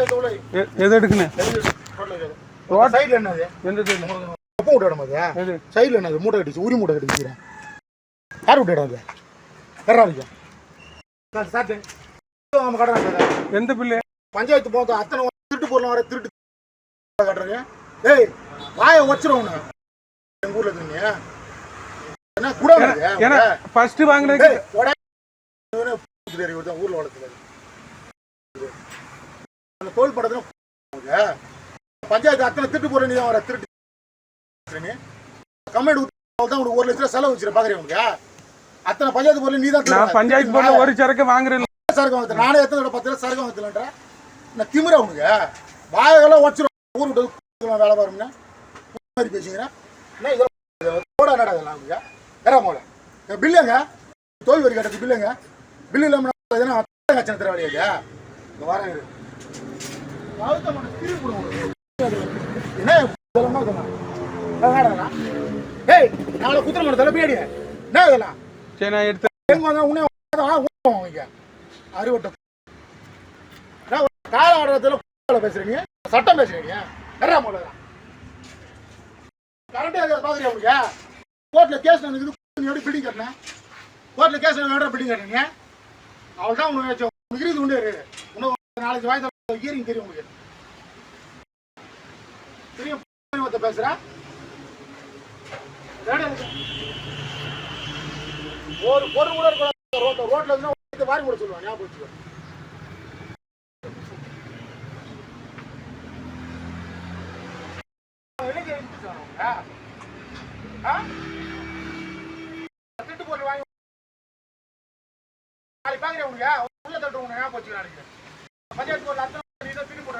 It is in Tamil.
எது எடுக்கணும் சைடுல என்னது எந்த சைடு? அப்போ விட்டு இடம் அது சைடுல என்னது மூட்டை கட்டிச்சு உரி மூட்டை கட்டிக்கிறேன் யார் விட்டு இடம் அது? யாரா இருக்கு சாத்து. நம்ம எந்த பில்லு? பஞ்சாயத்து போக அத்தனை திருட்டு பொருள் வர திருட்டு கட்டுறீங்க ஏய் வாயை வச்சிரும் எங்க ஊர்ல இருக்கீங்க என்ன கூட ஏன்னா ஃபர்ஸ்ட் வாங்கினதுக்கு ஊர்ல வளர்த்துறது அந்த தோல் படத்துல பஞ்சாயத்து அத்தனை திருட்டு பொருள் நீ தான் வர திருட்டு. நீ கம்ப்ளைண்ட் தான் ஒரு லட்ச ரூபா செலவு வச்சிருக்க பாக்குறேன் உனக்கு? அத்தனை பஞ்சாயத்து பொருள் நீ தான் நான் பஞ்சாயத்து போர்டில் ஒரு சரக்கு வாங்குறேன். சரக்கு வாங்க நானே எத்தனை பத்து ரூபா சரக்கு வாங்கலன்ற நான் திமிரா உனக்கு? வாயெல்லாம் வச்சிரும் ஊர் விட்டு வேலை பாருங்க. மாதிரி பேசுகிறேன் என்ன இதெல்லாம் போட நடா இதெல்லாம் உனக்கு? வேற போல பில்லுங்க தோல் வரி கட்டது பில்லுங்க பில்லு இல்லாம எதனா கச்சனை தர வழியா இந்த வாரம் ஏய் நாளை குத்துற மட்டும் தலை பின்னாடி என்ன இதெல்லாம் சரி நான் எடுத்து எங்க வந்தா அறிவட்டம் கால ஆடுறதுல பேசுறீங்க சட்டம் பேசுறீங்க நிறைய போல கரெக்டா பாக்குறீங்க உங்களுக்கு கோர்ட்ல கேஸ் நடக்குது நீ எப்படி பில்டிங் கட்டினேன் கோர்ட்ல கேஸ் நடக்கிற பில்டிங் கட்டுறீங்க அவள் தான் உங்களுக்கு உண்டு நாளைக்கு வாய்ந்த ஹியரிங் தெரியும் உங்களுக்கு. தெரியும் பேசுறேன் ஒரு பொருள் கூட ரோட்ல ரோட்ல இருந்தா வாரி கூட சொல்லுவான் ஞாபகம் வச்சுக்கோ. ஆ? வாங்கி நாளைக்கு பாக்குறேன் உனக்கு. உள்ள தட்டு உனக்கு ஞாபகம் வச்சுக்கோ நாளைக்கு பஞ்சாயத்து பொருள் அத்தனை நீ தான் திருட்டு போட்டு